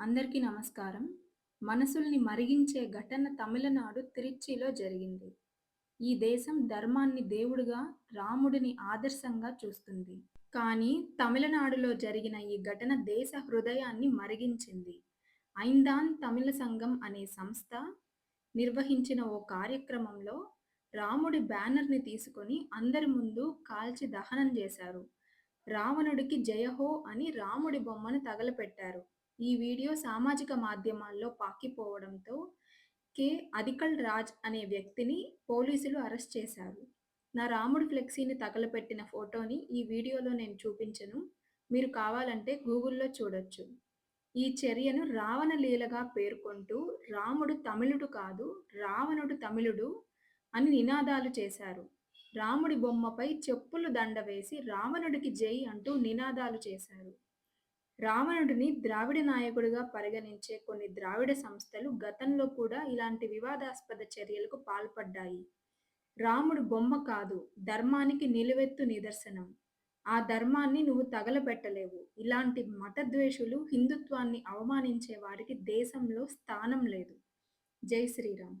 అందరికీ నమస్కారం. మనసుల్ని మరిగించే ఘటన తమిళనాడు తిరుచ్చిలో జరిగింది. ఈ దేశం ధర్మాన్ని దేవుడుగా, రాముడిని ఆదర్శంగా చూస్తుంది. కానీ తమిళనాడులో జరిగిన ఈ ఘటన దేశ హృదయాన్ని మరిగించింది. ఐందాన్ తమిళ సంఘం అనే సంస్థ నిర్వహించిన ఓ కార్యక్రమంలో రాముడి బ్యానర్‌ని తీసుకొని అందరి ముందు కాల్చి దహనం చేశారు. రావణుడికి జయహో అని రాముడి బొమ్మను తగలపెట్టారు. ఈ వీడియో సామాజిక మాధ్యమాల్లో పాకిపోవడంతో కే అదికల్ రాజ్ అనే వ్యక్తిని పోలీసులు అరెస్ట్ చేశారు. నా రాముడు ఫ్లెక్సీని తగలపెట్టిన ఫోటోని ఈ వీడియోలో నేను చూపించను. మీరు కావాలంటే గూగుల్‌లో చూడొచ్చు. ఈ చర్యను రావణ లీలగా పేర్కొంటూ రాముడు తమిళుడు కాదు, రావణుడు తమిళుడు అని నినాదాలు చేశారు. రాముడి బొమ్మపై చెప్పులు దండ వేసి రావణుడికి జై అంటూ నినాదాలు చేశారు. రావణుడిని ద్రావిడ నాయకుడిగా పరిగణించే కొన్ని ద్రావిడ సంస్థలు గతంలో కూడా ఇలాంటి వివాదాస్పద చర్యలకు పాల్పడ్డాయి. రాముడు బొమ్మ కాదు, ధర్మానికి నిలువెత్తు నిదర్శనం. ఆ ధర్మాన్ని నువ్వు తగలబెట్టలేవు. ఇలాంటి మతద్వేషులు, హిందుత్వాన్ని అవమానించే వారికి దేశంలో స్థానం లేదు. జై శ్రీరామ్